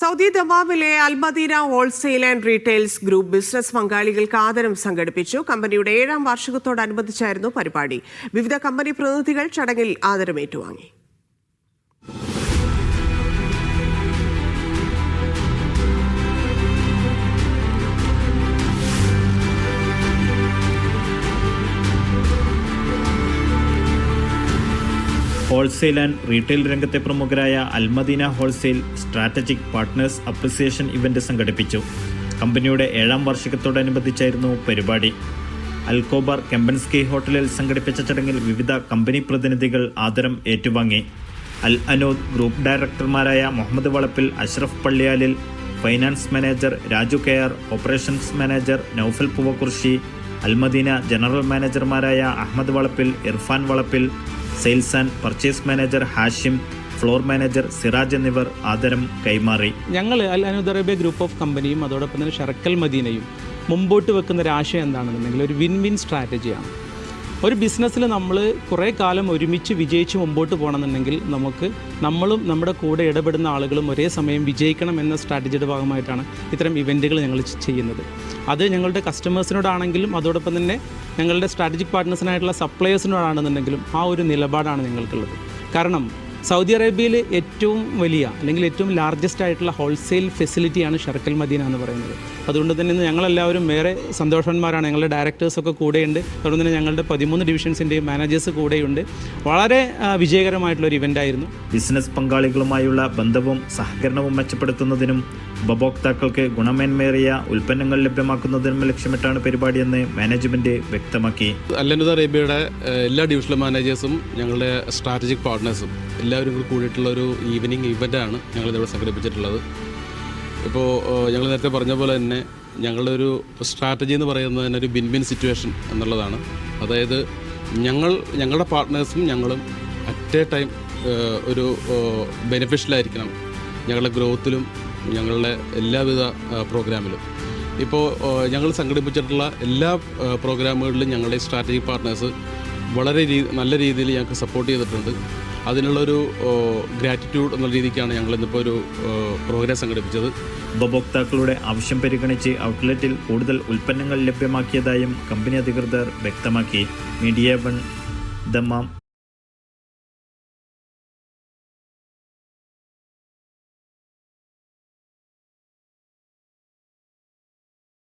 Saudi ദമാമിലെ Almadina wholesale and retails group business പങ്കാളികൾക്ക് ആദരം സംഘടിപ്പിച്ചു. കമ്പനിയുടെ ഏഴാം വാർഷികത്തോടനുബന്ധിച്ചായിരുന്നു പരിപാടി. വിവിധ കമ്പനി പ്രതിനിധികൾ ചടങ്ങിൽ ആദരം ഏറ്റുവാങ്ങി ഹോൾസെയിൽ ആൻഡ് റീറ്റെയിൽ രംഗത്തെ പ്രമുഖരായ Al Madina wholesale strategic partners appreciation event സംഘടിപ്പിച്ചു. കമ്പനിയുടെ ഏഴാം വാർഷികത്തോടനുബന്ധിച്ചായിരുന്നു പരിപാടി. അൽക്കോബാർ കെമ്പൻസ്കി ഹോട്ടലിൽ സംഘടിപ്പിച്ച ചടങ്ങിൽ വിവിധ കമ്പനി പ്രതിനിധികൾ ആദരം ഏറ്റുവാങ്ങി. അൽ അനൂദ് group ഡയറക്ടർമാരായ Muhammed Valappil Ashraf Palliyalil finance manager Raju K R operations manager Noufal Poovakkurshi Al Madina general മാനേജർമാരായ Ahammed Valappil Irfan Valappil sales and purchase manager Hashim floor manager Siraj എന്നിവർ ആദരം കൈമാറി. ഞങ്ങൾ Al Anud Arabia group of കമ്പനിയും അതോടൊപ്പം തന്നെ ഷർക്കൽ മദീനയും മുമ്പോട്ട് വെക്കുന്ന ഒരു ആശയം എന്താണെന്നുണ്ടെങ്കിൽ ഒരു വിൻ വിൻ സ്ട്രാറ്റജിയാണ്. ഒരു ബിസിനസ്സിൽ നമ്മൾ കുറേ കാലം ഒരുമിച്ച് വിജയിച്ച് മുമ്പോട്ട് പോകണമെന്നുണ്ടെങ്കിൽ നമുക്ക് നമ്മളും നമ്മുടെ കൂടെ ഇടപെടുന്ന ആളുകളും ഒരേ സമയം വിജയിക്കണം എന്ന സ്ട്രാറ്റജിയുടെ ഭാഗമായിട്ടാണ് ഇത്തരം ഇവന്റുകൾ ഞങ്ങൾ ചെയ്യുന്നത്. അത് ഞങ്ങളുടെ കസ്റ്റമേഴ്സിനോടാണെങ്കിലും അതോടൊപ്പം തന്നെ ഞങ്ങളുടെ സ്ട്രാറ്റജിക് പാർട്ട്നേഴ്സിനായിട്ടുള്ള സപ്ലയേഴ്സിനോടാണെന്നുണ്ടെങ്കിലും ആ ഒരു നിലപാടാണ് ഞങ്ങൾക്കുള്ളത്. കാരണം സൗദി അറേബ്യയിൽ ഏറ്റവും വലിയ അല്ലെങ്കിൽ ഏറ്റവും ലാർജസ്റ്റ് ആയിട്ടുള്ള ഹോൾസെയിൽ ഫെസിലിറ്റിയാണ് ഷർക്കൽ മദീന എന്ന് പറയുന്നത്. അതുകൊണ്ട് തന്നെ ഇന്ന് ഞങ്ങളെല്ലാവരും വേറെ സന്തോഷന്മാരാണ് ഞങ്ങളുടെ ഡയറക്ടേഴ്സൊക്കെ കൂടെയുണ്ട്. അതുകൊണ്ട് തന്നെ ഞങ്ങളുടെ പതിമൂന്ന് ഡിവിഷൻസിന്റെയും മാനേജേഴ്സ് കൂടെയുണ്ട്. വളരെ വിജയകരമായിട്ടുള്ള ഒരു ഇവന്റ് ആയിരുന്നു. ബിസിനസ് പങ്കാളികളുമായുള്ള ബന്ധവും സഹകരണവും മെച്ചപ്പെടുത്തുന്നതിനും ഉപഭോക്താക്കൾക്ക് ഗുണമേന്മേറിയ ഉൽപ്പന്നങ്ങൾ ലഭ്യമാക്കുന്നതിനും ലക്ഷ്യമിട്ടാണ് പരിപാടിയെന്ന് മാനേജ്മെന്റ് വ്യക്തമാക്കി. അല്ലനുദ അറേബ്യയുടെ എല്ലാ ഡിവിഷണൽ മാനേജേഴ്സും ഞങ്ങളുടെ സ്ട്രാറ്റജിക് പാർട്ട്നേഴ്സും എല്ലാവരും കൂടി കൂടിയിട്ടുള്ള ഒരു ഈവനിങ് ഞങ്ങൾ ഞങ്ങളിതിവിടെ സംഘടിപ്പിച്ചിട്ടുള്ളത്. ഇപ്പോൾ ഞങ്ങൾ നേരത്തെ പറഞ്ഞ പോലെ തന്നെ ഞങ്ങളുടെ ഒരു സ്ട്രാറ്റജി എന്ന് പറയുന്നത് തന്നെ ഒരു ബിൻബിൻ ബിൻ സിറ്റുവേഷൻ എന്നുള്ളതാണ്. അതായത് ഞങ്ങൾ ഞങ്ങളുടെ പാർട്ട്നേഴ്സും ഞങ്ങളും അറ്റ് എ ടൈം ഒരു ബെനിഫിഷ്യലായിരിക്കണം ഞങ്ങളുടെ ഗ്രോത്തിലും ഞങ്ങളുടെ എല്ലാവിധ പ്രോഗ്രാമിലും ഇപ്പോൾ ഞങ്ങൾ സംഘടിപ്പിച്ചിട്ടുള്ള എല്ലാ പ്രോഗ്രാമുകളിലും ഞങ്ങളുടെ സ്ട്രാറ്റജിക് പാർട്ട്നേഴ്സ് വളരെ നല്ല രീതിയിൽ ഞങ്ങൾക്ക് സപ്പോർട്ട് ചെയ്തിട്ടുണ്ട്. അതിനുള്ളൊരു ഗ്രാറ്റിറ്റ്യൂഡ് എന്നുള്ള രീതിക്കാണ് ഞങ്ങൾ ഇന്നിപ്പോൾ ഒരു പ്രോഗ്രാം സംഘടിപ്പിച്ചത്. ഉപഭോക്താക്കളുടെ ആവശ്യം പരിഗണിച്ച് ഔട്ട്ലെറ്റിൽ കൂടുതൽ ഉൽപ്പന്നങ്ങൾ ലഭ്യമാക്കിയതായും കമ്പനി അധികൃതർ വ്യക്തമാക്കി. Media one Dammam.